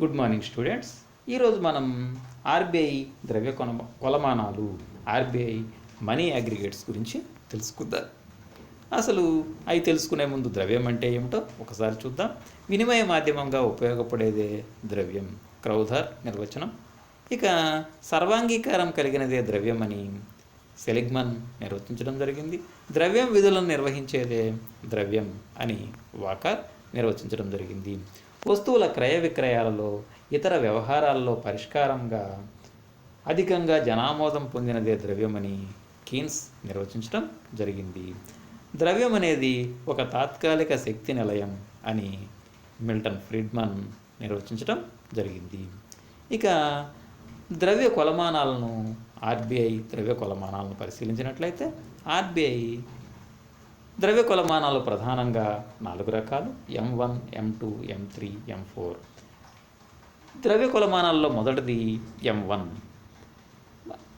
Good morning students ఈరోజు మనం RBI ద్రవ్య కొన కొలమానాలు ఆర్బీఐ మనీ అగ్రిగేట్స్ గురించి తెలుసుకుందాం. అసలు అవి తెలుసుకునే ముందు ద్రవ్యం అంటే ఏమిటో ఒకసారి చూద్దాం. వినిమయ మాధ్యమంగా ఉపయోగపడేదే ద్రవ్యం. క్రౌధర్ నిర్వచనం. ఇక సర్వాంగీకారం కలిగినదే ద్రవ్యం అని సెలిగ్మన్ నిర్వచించడం జరిగింది. ద్రవ్యం విధులను నిర్వహించేదే ద్రవ్యం అని వాకర్ నిర్వచించడం జరిగింది. వస్తువుల క్రయ విక్రయాలలో ఇతర వ్యవహారాల్లో పరిష్కారంగా అధికంగా జనామోదం పొందినదే ద్రవ్యమని కీన్స్ నిర్వచించడం జరిగింది. ద్రవ్యం అనేది ఒక తాత్కాలిక శక్తి నిలయం అని మిల్టన్ ఫ్రీడ్మన్ నిర్వచించడం జరిగింది. ఇక ద్రవ్య కొలమానాలను ఆర్బీఐ ద్రవ్య కొలమానాలను పరిశీలించినట్లయితే ఆర్బీఐ ద్రవ్య కొలమానాలు ప్రధానంగా నాలుగు రకాలు M one M two M three M four ద్రవ్య కొలమానాల్లో మొదటిది ఎం వన్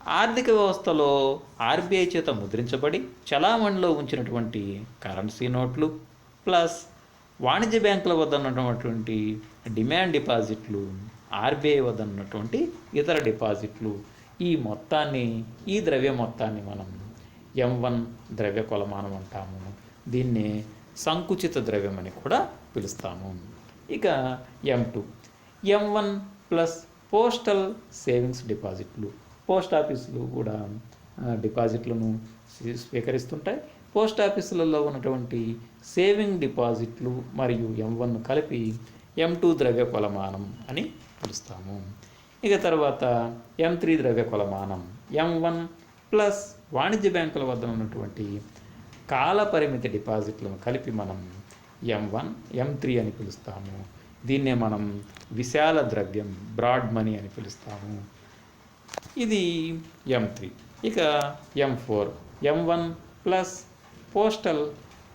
ఆర్థిక వ్యవస్థలో ఆర్బీఐ చేత ముద్రించబడి చలామణిలో ఉంచినటువంటి కరెన్సీ నోట్లు ప్లస్ వాణిజ్య బ్యాంకుల వద్ద ఉన్నటువంటి డిమాండ్ డిపాజిట్లు ఆర్బీఐ వద్ద ఉన్నటువంటి ఇతర డిపాజిట్లు. ఈ మొత్తాన్ని ఈ ద్రవ్య మొత్తాన్ని మనం ఎం వన్ ద్రవ్య కొలమానం అంటాము దీన్ని సంకుచిత ద్రవ్యం అని కూడా పిలుస్తాము. ఇక M two M one plus postal savings డిపాజిట్లు పోస్ట్ ఆఫీసులు కూడా డిపాజిట్లను స్వీ- స్వీకరిస్తుంటాయి. పోస్ట్ ఆఫీసులలో ఉన్నటువంటి సేవింగ్ డిపాజిట్లు మరియు ఎం వన్ కలిపి ఎం టూ ద్రవ్య కొలమానం అని పిలుస్తాము. ఇక తర్వాత ఎం త్రీ ద్రవ్య కొలమానం ఎం వన్ ప్లస్ వాణిజ్య బ్యాంకుల వద్ద ఉన్నటువంటి కాలపరిమిత డిపాజిట్లను కలిపి మనం ఎం వన్ ఎం త్రీ అని పిలుస్తాము. దీన్నే మనం విశాల ద్రవ్యం బ్రాడ్ మనీ అని పిలుస్తాము. ఇది ఎం త్రీ ఇక M four M one plus postal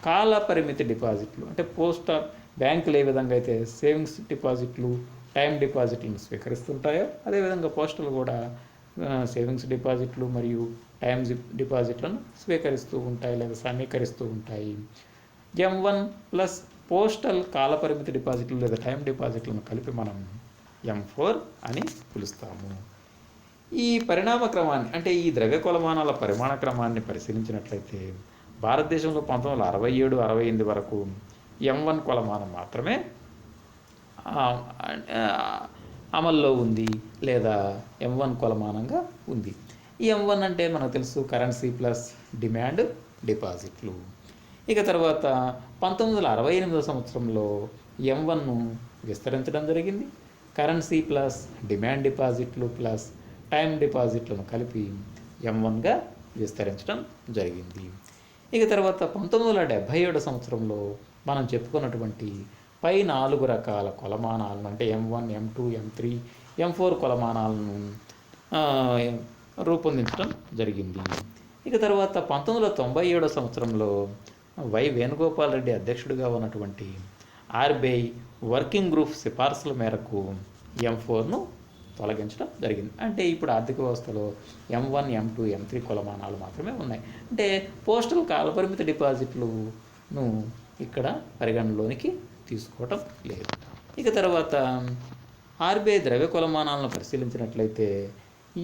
కాలపరిమితి డిపాజిట్లు. అంటే పోస్టల్ బ్యాంకులు ఏ విధంగా అయితే సేవింగ్స్ డిపాజిట్లు టైం డిపాజిట్లను స్వీకరిస్తుంటాయో అదేవిధంగా పోస్టల్ కూడా సేవింగ్స్ డిపాజిట్లు మరియు టైం డిపాజిట్లను స్వీకరిస్తూ ఉంటాయి లేదా సమీకరిస్తూ ఉంటాయి. ఎం వన్ ప్లస్ పోస్టల్ కాలపరిమితి డిపాజిట్లు లేదా టైం డిపాజిట్లను కలిపి మనం ఎం ఫోర్ అని పిలుస్తాము. ఈ పరిణామ క్రమాన్ని అంటే ఈ ద్రవ్య కొలమానాల పరిమాణ క్రమాన్ని పరిశీలించినట్లయితే భారతదేశంలో పంతొమ్మిది వందల అరవై ఏడు అరవై ఎనిమిది వరకు ఎం వన్ కొలమానం మాత్రమే అమల్లో ఉంది లేదా ఎం వన్ కొలమానంగా ఉంది. ఈ ఎం వన్ అంటే మనకు తెలుసు కరెన్సీ ప్లస్ డిమాండ్ డిపాజిట్లు. ఇక తర్వాత పంతొమ్మిది వందల అరవై ఎనిమిదో సంవత్సరంలో ఎం వన్ను విస్తరించడం జరిగింది. కరెన్సీ ప్లస్ డిమాండ్ డిపాజిట్లు ప్లస్ టైం డిపాజిట్లను కలిపి ఎం వన్గా విస్తరించడం జరిగింది. ఇక తర్వాత పంతొమ్మిది వందల డెబ్భై ఏడు సంవత్సరంలో మనం చెప్పుకున్నటువంటి పై నాలుగు రకాల కొలమానాలను అంటే M one M two M three M four కొలమానాలను రూపొందించడం జరిగింది. ఇక తర్వాత పంతొమ్మిది వందల తొంభై ఏడో సంవత్సరంలో వై వేణుగోపాల్ రెడ్డి అధ్యక్షుడిగా ఉన్నటువంటి ఆర్బీఐ వర్కింగ్ గ్రూప్ సిఫార్సుల మేరకు ఎం ఫోర్ను తొలగించడం జరిగింది. అంటే ఇప్పుడు ఆర్థిక వ్యవస్థలో M one M two M three కొలమానాలు మాత్రమే ఉన్నాయి. అంటే పోస్టల్ కాలపరిమిత డిపాజిట్లును ఇక్కడ పరిగణలోనికి తీసుకోవటం లేదు. ఇక తర్వాత ఆర్బీఐ ద్రవ్య కొలమానాలను పరిశీలించినట్లయితే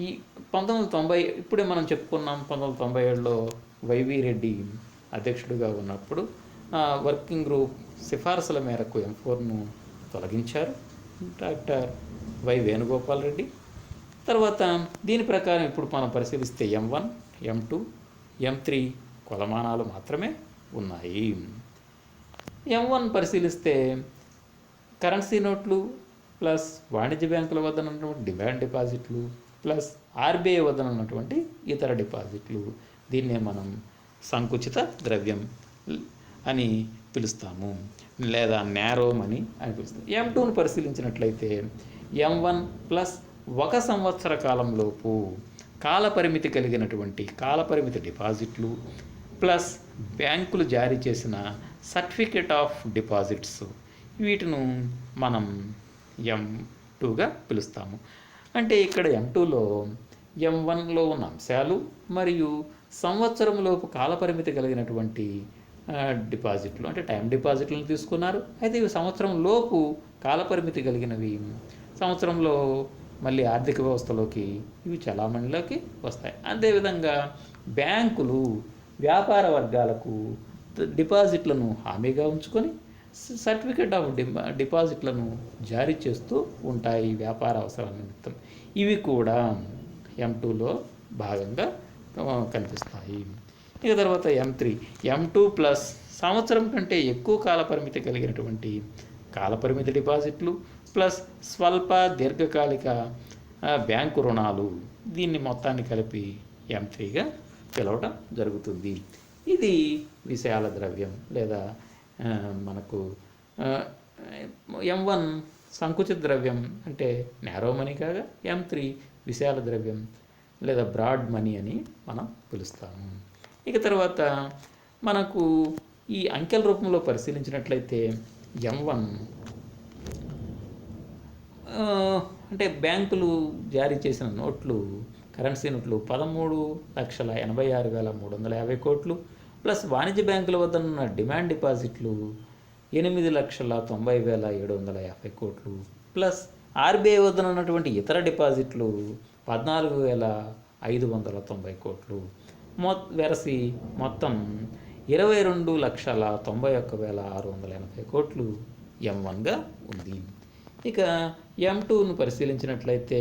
ఈ పంతొమ్మిది వందల తొంభై ఇప్పుడే మనం చెప్పుకున్నాం పంతొమ్మిది తొంభై ఏడులో వైవి రెడ్డి అధ్యక్షుడిగా ఉన్నప్పుడు వర్కింగ్ గ్రూప్ సిఫార్సుల మేరకు ఎం ఫోర్ను తొలగించారు. Doctor Y Venugopal Reddy. తర్వాత దీని ప్రకారం ఇప్పుడు మనం పరిశీలిస్తే M one M two M three కొలమానాలు మాత్రమే ఉన్నాయి. ఎం వన్ పరిశీలిస్తే కరెన్సీ నోట్లు ప్లస్ వాణిజ్య బ్యాంకుల వద్ద ఉన్నటువంటి డిమాండ్ డిపాజిట్లు ప్లస్ ఆర్బీఐ వద్ద ఉన్నటువంటి ఇతర డిపాజిట్లు. దీన్నే మనం సంకుచిత ద్రవ్యం అని పిలుస్తాము. లేదా నేరో మనీ అని పిలుస్తాం ఎం టూను పరిశీలించినట్లయితే ఎం వన్ ప్లస్ ఒక సంవత్సర కాలంలోపు కాలపరిమితి కలిగినటువంటి కాలపరిమితి డిపాజిట్లు ప్లస్ బ్యాంకులు జారీ చేసిన సర్టిఫికేట్ ఆఫ్ డిపాజిట్స్. వీటిను మనం ఎం టూగా పిలుస్తాము. అంటే ఇక్కడ ఎం టూలో ఎం వన్లో ఉన్న అంశాలు మరియు సంవత్సరంలోపు కాలపరిమితి కలిగినటువంటి డిపాజిట్లు. అంటే టైం డిపాజిట్లను తీసుకున్నారు. అయితే ఇవి సంవత్సరం లోపు కాలపరిమితి కలిగినవి. సంవత్సరంలో మళ్ళీ ఆర్థిక వ్యవస్థలోకి ఇవి చలామణిలోకి వస్తాయి. అదేవిధంగా బ్యాంకులు వ్యాపార వర్గాలకు డిపాజిట్లను హామీగా ఉంచుకొని సర్టిఫికేట్ ఆఫ్ డిమా డిపాజిట్లను జారీ చేస్తూ ఉంటాయి వ్యాపార అవసరాల నిమిత్తం. ఇవి కూడా ఎం టూలో భాగంగా కనిపిస్తాయి. ఇక తర్వాత M three M two plus సంవత్సరం కంటే ఎక్కువ కాల పరిమితి కలిగినటువంటి కాలపరిమితి డిపాజిట్లు ప్లస్ స్వల్ప దీర్ఘకాలిక బ్యాంకు రుణాలు దీన్ని మొత్తాన్ని కలిపి ఎం త్రీగా పిలవడం జరుగుతుంది. ఇది విశాల ద్రవ్యం లేదా మనకు ఎం వన్ సంకుచిత ద్రవ్యం అంటే నేరో మనీ కాగా ఎం త్రీ విశాల ద్రవ్యం లేదా బ్రాడ్ మనీ అని మనం పిలుస్తాము. ఇక తర్వాత మనకు ఈ అంకెల రూపంలో పరిశీలించినట్లయితే ఎం వన్ అంటే బ్యాంకులు జారీ చేసిన నోట్లు కరెన్సీ నోట్లు పదమూడు లక్షల ఎనభై ఆరు వేల మూడు వందల యాభై కోట్లు ప్లస్ వాణిజ్య బ్యాంకుల వద్ద ఉన్న డిమాండ్ డిపాజిట్లు ఎనిమిది లక్షల తొంభై వేల ఏడు వందల యాభై కోట్లు ప్లస్ ఆర్బీఐ వద్ద ఉన్నటువంటి ఇతర డిపాజిట్లు పద్నాలుగు వేల ఐదు వందల తొంభై కోట్లు. మొ వెరసి మొత్తం ఇరవై రెండు లక్షల తొంభై ఒక్క వేల ఆరు వందల ఎనభై కోట్లు ఎం వన్గా ఉంది. ఇక ఎం టూను పరిశీలించినట్లయితే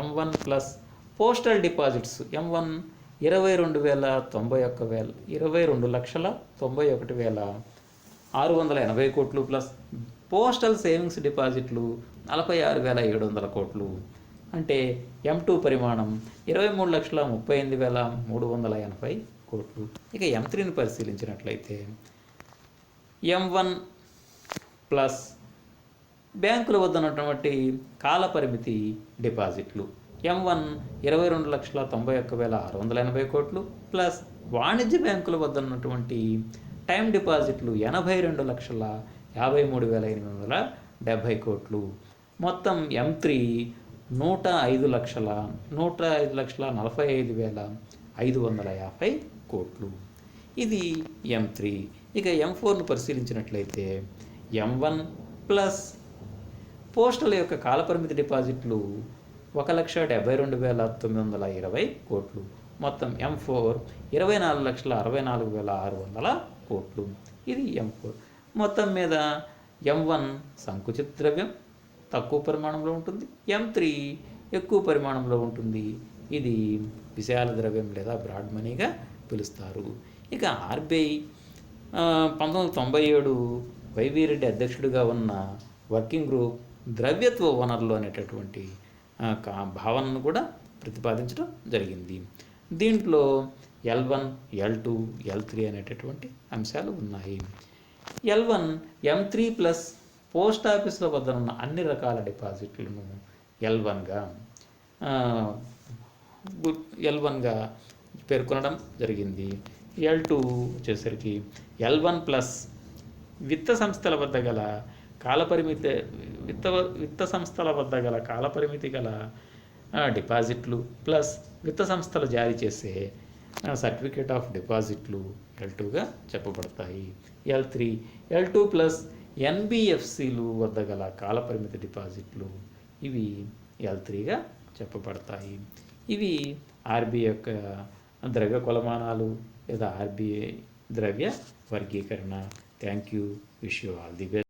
M one plus postal deposits M one ఇరవై రెండు వేల తొంభై ఒక్క వేల ఇరవై రెండు లక్షల తొంభై ఒకటి వేల ఆరు వందల ఎనభై కోట్లు ప్లస్ పోస్టల్ సేవింగ్స్ డిపాజిట్లు నలభై ఆరు వేల ఏడు వందల కోట్లు. అంటే ఎం టూ పరిమాణం ఇరవై మూడు లక్షల ముప్పై ఎనిమిది వేల మూడు వందల ఎనభై కోట్లు. ఇక ఎం త్రీని పరిశీలించినట్లయితే ఎం వన్ ప్లస్ బ్యాంకుల వద్ద ఉన్నటువంటి కాల పరిమితి డిపాజిట్లు. ఎం వన్ ఇరవై రెండు లక్షల తొంభై ఒక్క వేల ఆరు వందల ఎనభై కోట్లు ప్లస్ వాణిజ్య బ్యాంకుల వద్ద ఉన్నటువంటి టైం డిపాజిట్లు ఎనభై రెండు లక్షల యాభై మూడు వేల ఎనిమిది వందల డెబ్భై కోట్లు. మొత్తం ఎం త్రీ నూట ఐదు లక్షల నూట ఐదు లక్షల నలభై ఐదు వేల ఐదు వందల యాభై కోట్లు. ఇది ఎం త్రీ ఇక ఎం ఫోర్ను పరిశీలించినట్లయితే ఎం వన్ ప్లస్ పోస్టల్ యొక్క కాలపరిమితి డిపాజిట్లు ఒక లక్ష డెబ్బై రెండు వేల తొమ్మిది వందల ఇరవై కోట్లు. మొత్తం ఎం ఫోర్ ఇరవై నాలుగు లక్షల అరవై నాలుగు వేల ఆరు వందల కోట్లు. ఇది ఎం ఫోర్ మొత్తం మీద ఎం వన్ సంకుచిత ద్రవ్యం తక్కువ పరిమాణంలో ఉంటుంది. ఎం త్రీ ఎక్కువ పరిమాణంలో ఉంటుంది. ఇది విశాల ద్రవ్యం లేదా బ్రాడ్ మనీగా పిలుస్తారు. ఇక ఆర్బీఐ పంతొమ్మిది వందల తొంభై ఏడు వైవి రెడ్డి అధ్యక్షుడిగా ఉన్న వర్కింగ్ గ్రూప్ ద్రవ్యత్వ వనరులు అనేటటువంటి భావనను కూడా ప్రతిపాదించడం జరిగింది. దీంట్లో L one L two L three అనేటటువంటి అంశాలు ఉన్నాయి. L one M three plus post ఆఫీసుల వద్ద ఉన్న అన్ని రకాల డిపాజిట్లను ఎల్ వన్గా ఎల్ వన్గా పేర్కొనడం జరిగింది. ఎల్ టూ వచ్చేసరికి ఎల్ వన్ ప్లస్ విత్త సంస్థల వద్ద గల కాలపరిమితి విత్త విత్త సంస్థల వద్ద గల కాలపరిమితి గల డిపాజిట్లు ప్లస్ విత్త సంస్థలు జారీ చేసే సర్టిఫికేట్ ఆఫ్ డిపాజిట్లు ఎల్ టూగా చెప్పబడతాయి. L three L two plus ఎన్బిఎఫ్సిలు వద్ద గల కాలపరిమితి డిపాజిట్లు ఇవి ఎల్ త్రీగా చెప్పబడతాయి. ఇవి ఆర్బీఐ యొక్క ద్రవ్య కొలమానాలు లేదా ఆర్బీఐ ద్రవ్య వర్గీకరణ. Thank you wish you all the best